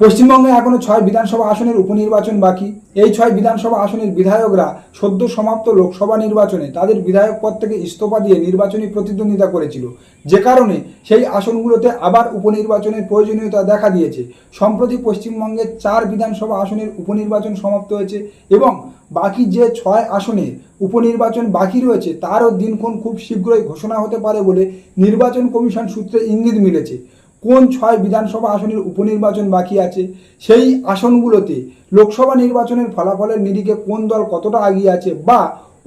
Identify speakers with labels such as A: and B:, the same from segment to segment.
A: পশ্চিমবঙ্গে এখনও ছয় বিধানসভা আসনের উপনির্বাচন বাকি। এই ছয় বিধানসভা আসনের বিধায়করা সদ্য সমাপ্ত লোকসভা নির্বাচনে তাদের বিধায়ক পদ থেকে ইস্তফা দিয়ে নির্বাচনী প্রতিদ্বন্দ্বিতা করেছিল। যে কারণে সেই আসনগুলোতে আবার উপনির্বাচনের প্রয়োজনীয়তা দেখা দিয়েছে। সম্প্রতি পশ্চিমবঙ্গে চার বিধানসভা আসনের উপনির্বাচন সমাপ্ত হয়েছে এবং বাকি যে ছয় আসনে উপনির্বাচন বাকি রয়েছে, তারও দিনক্ষণ খুব শীঘ্রই ঘোষণা হতে পারে বলে নির্বাচন কমিশন সূত্রে ইঙ্গিত মিলেছে। কোন ছয় বিধানসভা আসনের উপনির্বাচন বাকি আছে? সেই আসনগুলোতে লোকসভা নির্বাচনের ফলাফলের নিরিখে কোন দল কতটা এগিয়ে আছে বা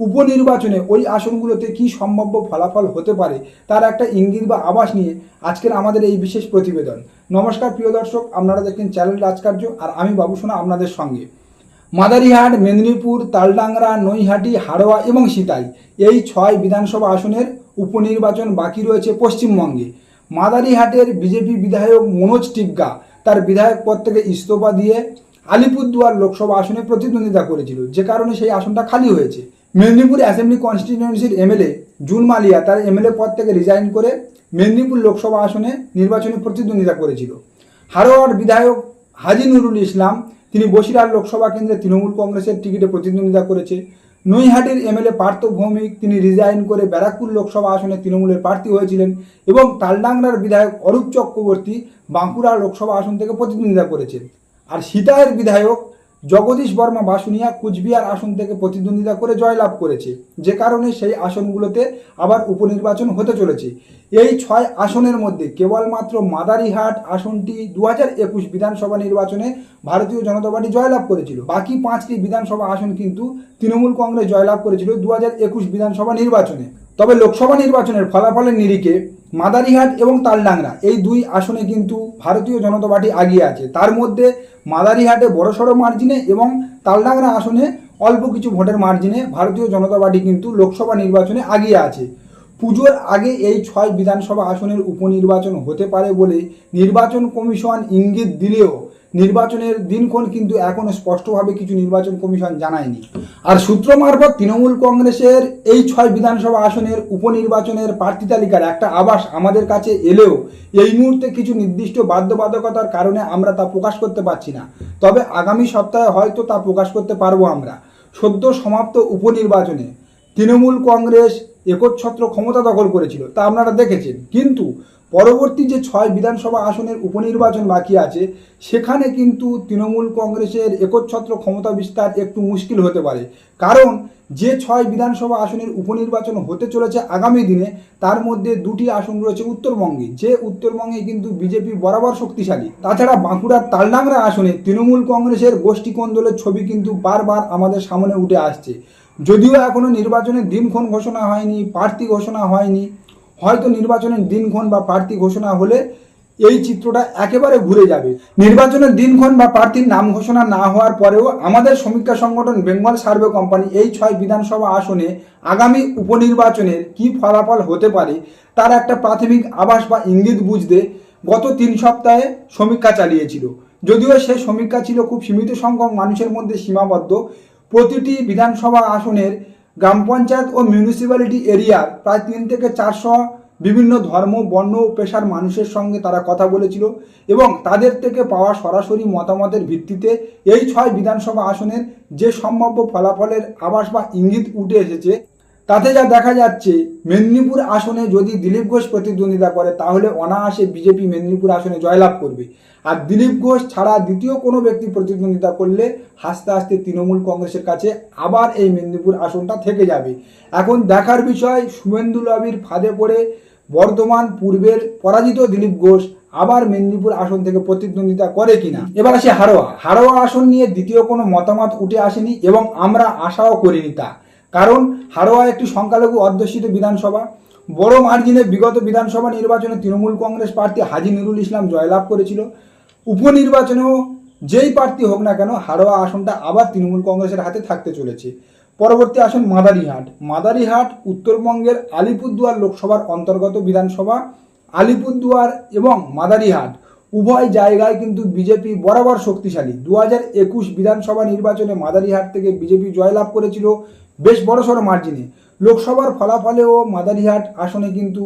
A: উপনির্বাচনে ওই আসনগুলোতে কি সম্ভাব্য ফলাফল হতে পারে তার একটা ইঙ্গিত বা আভাস নিয়ে আজকের আমাদের এই বিশেষ প্রতিবেদন। নমস্কার প্রিয় দর্শক, আপনারা দেখছেন চ্যানেল রাজকার্য আর আমি বাবুসোনা আপনাদের সঙ্গে। মাদারিহাট, মেদিনীপুর, তালডাংরা, নৈহাটি, হাড়োয়া এবং সিতাই এই ছয় বিধানসভা আসনের উপনির্বাচন বাকি রয়েছে পশ্চিমবঙ্গে। মাদারিহাটের বিজেপি বিধায়ক মনোজ টিগ্গা তার বিধায়ক পদ থেকে ইস্তফা দিয়ে আলিপুরদুয়ার লোকসভা আসনে প্রতিদ্বন্দ্বিতা করেছিল। যে কারণে সেই আসনটা খালি হয়েছে। মেদিনীপুর অ্যাসেম্বলি কনস্টিটিউয়েন্সির এমএলএ জুন মালিয়া তার এমএলএ পদ থেকে রিজাইন করে মেদিনীপুর লোকসভা আসনে নির্বাচনে প্রতিদ্বন্দ্বিতা করেছিল। হারোয়ার বিধায়ক হাজি নুরুল ইসলাম, তিনি বসিরহাট লোকসভা কেন্দ্রে তৃণমূল কংগ্রেসের টিকিটে প্রতিদ্বন্দ্বিতা করেছে। নৈহাটির এমএলএ পার্থ ভৌমিক, তিনি রিজাইন করে ব্যারাকপুর লোকসভা আসনে তৃণমূলের প্রার্থী হয়েছিলেন এবং তালডাংরার বিধায়ক অরূপ চক্রবর্তী বাঁকুড়া লোকসভা আসন থেকে প্রতিদ্বন্দ্বিতা করেছেন। আর সীতায়ের বিধায়ক জগদীশ বর্মা বাসুনিয়া কুচবিহার আসন থেকে প্রতিদ্বন্দ্বিতা করে জয়লাভ করেছে, যে কারণে সেই আসনগুলোতে আবার উপনির্বাচন হতে চলেছে। এই ছয় আসনের মধ্যে কেবলমাত্র মাদারিহাট আসনটি দু একুশ বিধানসভা নির্বাচনে ভারতীয় জনতা পার্টি জয়লাভ করেছিল। বাকি পাঁচটি বিধানসভা আসন কিন্তু তৃণমূল কংগ্রেস জয়লাভ করেছিল দু একুশ বিধানসভা নির্বাচনে। তবে লোকসভা নির্বাচনের ফলাফলের নিরিখে মাদারিহাট এবং তালডাংরা এই দুই আসনে কিন্তু ভারতীয় জনতা পার্টি আগিয়ে আছে। তার মধ্যে মাদারিহাটে বড়সড় মার্জিনে এবং তালডাংরা আসনে অল্প কিছু ভোটের মার্জিনে ভারতীয় জনতা পার্টি কিন্তু লোকসভা নির্বাচনে আগিয়ে আছে। পুজোর আগে এই ছয় বিধানসভা আসনের উপনির্বাচন হতে পারে বলে নির্বাচন কমিশন ইঙ্গিত দিলেও নির্বাচনের দিনক্ষণ কিন্তু এখনও স্পষ্টভাবে কিছু নির্বাচন কমিশন জানায়নি। আর সূত্র মারফত তৃণমূল কংগ্রেসের এই ছয় বিধানসভা আসনের উপনির্বাচনের প্রার্থী তালিকার একটা আবাস আমাদের কাছে এলেও এই মুহূর্তে কিছু নির্দিষ্ট বাধ্যবাধকতার কারণে আমরা তা প্রকাশ করতে পারছি না। তবে আগামী সপ্তাহে হয়তো তা প্রকাশ করতে পারব আমরা। সদ্য সমাপ্ত উপনির্বাচনে তৃণমূল কংগ্রেস একচ্ছত্র ক্ষমতা দখল করেছিল, তা আপনারা দেখেছেন। কিন্তু পরবর্তী যে ছয় বিধানসভা আসনের উপনির্বাচন বাকি আছে, সেখানে কিন্তু তৃণমূল কংগ্রেসের একচ্ছত্র ক্ষমতা বিস্তার একটু মুশকিল হতে পারে। কারণ যে ছয় বিধানসভা আসনের উপনির্বাচন হতে চলেছে আগামী দিনে, তার মধ্যে দুটি আসন রয়েছে উত্তরবঙ্গে। যে উত্তরবঙ্গে কিন্তু বিজেপি বরাবর শক্তিশালী, তাছাড়া বাঁকুড়ার তালডাংরা আসনে তৃণমূল কংগ্রেসের গোষ্ঠী কোন্দলের ছবি কিন্তু বারবার আমাদের সামনে উঠে আসছে। যদিও এখনও নির্বাচনের দিনক্ষণ ঘোষণা হয়নি, প্রার্থী ঘোষণা হয়নি হয়তো নির্বাচনের দিনক্ষণ বা প্রার্থী ঘোষণা হলে এই চিত্রটা একেবারে ঘুরে যাবে। নির্বাচনের দিনক্ষণ বা প্রার্থীর নাম ঘোষণা না হওয়ার পরেও আমাদের সমীক্ষা সংগঠন বেঙ্গল সার্ভে কোম্পানি এই ছয় বিধানসভা আসনে আগামী উপনির্বাচনের কি ফলাফল হতে পারে তার একটা প্রাথমিক আভাস বা ইঙ্গিত বুঝতে গত তিন সপ্তাহে সমীক্ষা চালিয়েছিল। যদিও সে সমীক্ষা ছিল খুব সীমিত সংখ্যক মানুষের মধ্যে সীমাবদ্ধ। প্রতিটি বিধানসভা আসনের গ্রাম পঞ্চায়েত ও মিউনিসিপ্যালিটি এরিয়ার প্রায় তিন থেকে চারশো বিভিন্ন ধর্ম, বর্ণ ও পেশার মানুষের সঙ্গে তারা কথা বলেছিল এবং তাদের থেকে পাওয়া সরাসরি মতামতের ভিত্তিতে এই ছয় বিধানসভা আসনের যে সম্ভাব্য ফলাফলের আভাস বা ইঙ্গিত উঠে এসেছে তাতে যা দেখা যাচ্ছে, মেদিনীপুর আসনে যদি দিলীপ ঘোষ প্রতিদ্বন্দ্বিতা করে, তাহলে অনায়াসে বিজেপি মেদিনীপুর আসনে জয়লাভ করবে। আর দিলীপ ঘোষ ছাড়া দ্বিতীয় কোনো ব্যক্তি প্রতিদ্বন্দ্বিতা করলে হাসতে হাসতে তৃণমূল কংগ্রেসের কাছে আবার এই মেদিনীপুর আসনটা থেকে যাবে। এখন দেখার বিষয়, শুভেন্দু লবির ফাঁদে পড়ে বর্ধমান পূর্বের পরাজিত দিলীপ ঘোষ আবার মেদিনীপুর আসন থেকে প্রতিদ্বন্দ্বিতা করে কিনা। এবার আসে হারোয়া। হারোয়া আসন নিয়ে দ্বিতীয় কোনো মতামত উঠে আসেনি এবং আমরা আশাও করিনি তা। কারণ হারোয়া একটি সংখ্যালঘু অধ্যুষিত বিধানসভা। বড় মার্জিনে বিগত বিধানসভা নির্বাচনে তৃণমূল কংগ্রেস প্রার্থী হাজি নুরুল ইসলাম জয়লাভ করেছিল। উপনির্বাচনেও যেই প্রার্থী হোক না কেন হারোয়া আসনটা আবার তৃণমূল কংগ্রেসের হাতে থাকতে চলেছে। পরবর্তী আসন মাদারিহাট। মাদারিহাট উত্তরবঙ্গের আলিপুরদুয়ার লোকসভার অন্তর্গত বিধানসভা, আলিপুরদুয়ার এবং মাদারিহাট। উভয় জায়গায় কিন্তু বিজেপি বরাবর শক্তিশালী। দু হাজার একুশ বিধানসভা নির্বাচনে মাদারিহাট থেকে বিজেপি জয়লাভ করেছিল বেশ বড়সড় মার্জিনে লোকসভার ফলাফলেও মাদারিহাট আসনে কিন্তু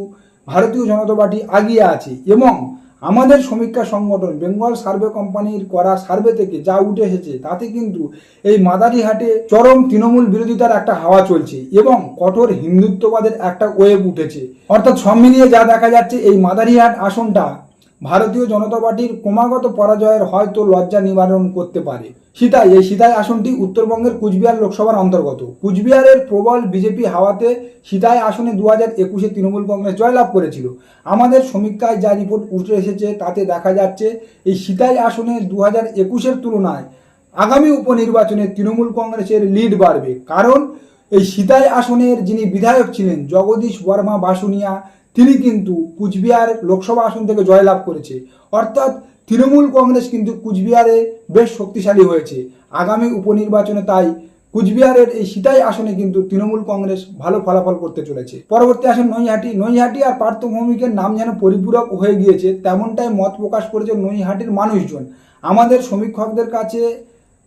A: ভারতীয় জনতা পার্টি আগিয়ে আছে এবং আমাদের সমীক্ষা সংগঠন বেঙ্গল সার্ভে কোম্পানির করা সার্ভে থেকে যা উঠে এসেছে তাতে কিন্তু এই মাদারিহাটে চরম তৃণমূল বিরোধিতার একটা হাওয়া চলছে এবং কঠোর হিন্দুত্ববাদের একটা ওয়েব উঠেছে। অর্থাৎ সব মিলিয়ে যা দেখা যাচ্ছে এই মাদারিহাট আসনটা ভারতীয় জনতা পার্টির ক্রমাগত পরাজয়ের হয়তো লজ্জা নিবারণ করতে পারে। সীতাই, এই সীতাই আসনটি উত্তরবঙ্গের কুচবিহার লোকসভার অন্তর্গত। কুচবিহারের প্রবল বিজেপি হাওয়াতে সীতাই আসনে দু হাজার একুশে তৃণমূল কংগ্রেস জয়লাভ করেছিল। আমাদের সমীক্ষায় যা রিপোর্ট উঠে এসেছে তাতে দেখা যাচ্ছে, এই সীতাই আসনে দু হাজার একুশের তুলনায় আগামী উপনির্বাচনে তৃণমূল কংগ্রেসের লিড বাড়বে। কারণ, এই সীতাই আসনের যিনি বিধায়ক ছিলেন জগদীশ বর্মা বাসুনিয়া তিনি কিন্তু কুচবিহার লোকসভা আসন থেকে জয়লাভ করেছে। অর্থাৎ তৃণমূল কংগ্রেস কিন্তু কুচবিহারে বেশ শক্তিশালী হয়েছে। আগামী উপনির্বাচনে তাই কুচবিহারের এই সিতাই আসনে কিন্তু তৃণমূল কংগ্রেস ভালো ফলাফল করতে চলেছে। পরবর্তী আসন নৈহাটি। নৈহাটি আর পার্থ ভৌমিকের নাম যেন পরিপূরক হয়ে গিয়েছে, তেমনটাই মত প্রকাশ করেছে নৈহাটির মানুষজন। আমাদের সমীক্ষকদের কাছে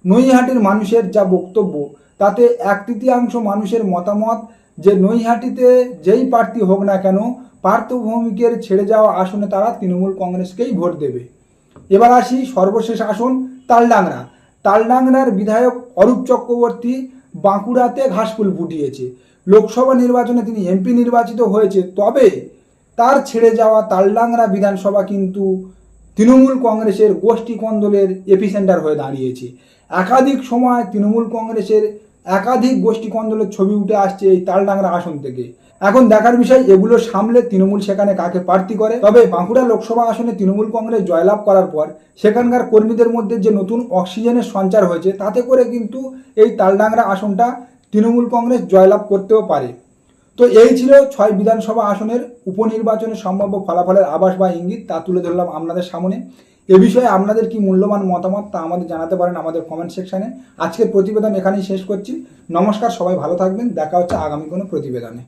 A: নৈহাটির মানুষের যা বক্তব্য, তাতে এক তৃতীয়াংশ মানুষের মতামত যে নৈহাটিতে যেই প্রার্থী হোক না কেন পার্থ ভৌমিকের ছেড়ে যাওয়া আসনে তারা তৃণমূল কংগ্রেসকেই ভোট দেবে। এবার আসি সর্বশেষ আসন, তালডাংরা। তালডাংরার বিধায়ক অরূপ চক্রবর্তী বাঁকুড়াতে ঘাসফুল ফুটিয়েছে। লোকসভা নির্বাচনে তিনি এমপি নির্বাচিত হয়েছে, তবে তার ছেড়ে যাওয়া তালডাংরা বিধানসভা কিন্তু তৃণমূল কংগ্রেসের গোষ্ঠী কন্দলের এপিসেন্টার হয়ে দাঁড়িয়েছে। একাধিক সময় তৃণমূল কংগ্রেসের একাধিক গোষ্ঠী কন্দলের ছবি উঠে আসছে এই তালডাংরা আসন থেকে। এখন দেখার বিষয়, এগুলো সামলে তৃণমূল সেখানে কাকে প্রার্থী করে? তবে বাঁকুড়া লোকসভা আসনে তৃণমূল কংগ্রেস জয়লাভ করার পর সেখানকার কর্মীদের মধ্যে যে নতুন অক্সিজেনের সঞ্চার হয়েছে, তাতে করে কিন্তু এই তালডাংরা আসনটা তৃণমূল কংগ্রেস জয়লাভ করতেও পারে। তো এই ছিল ছয় বিধানসভা আসনের উপনির্বাচনের সম্ভাব্য ফলাফলের আভাস বা ইঙ্গিত, তা তুলে ধরলাম আপনাদের সামনে। এ বিষয়ে আপনাদের কি মূল্যবান মতামত তা আমাদের জানাতে পারেন আমাদের কমেন্ট সেকশানে আজকের প্রতিবেদন এখানেই শেষ করছি। নমস্কার, সবাই ভালো থাকবেন। দেখা হচ্ছে আগামী কোনো প্রতিবেদনে।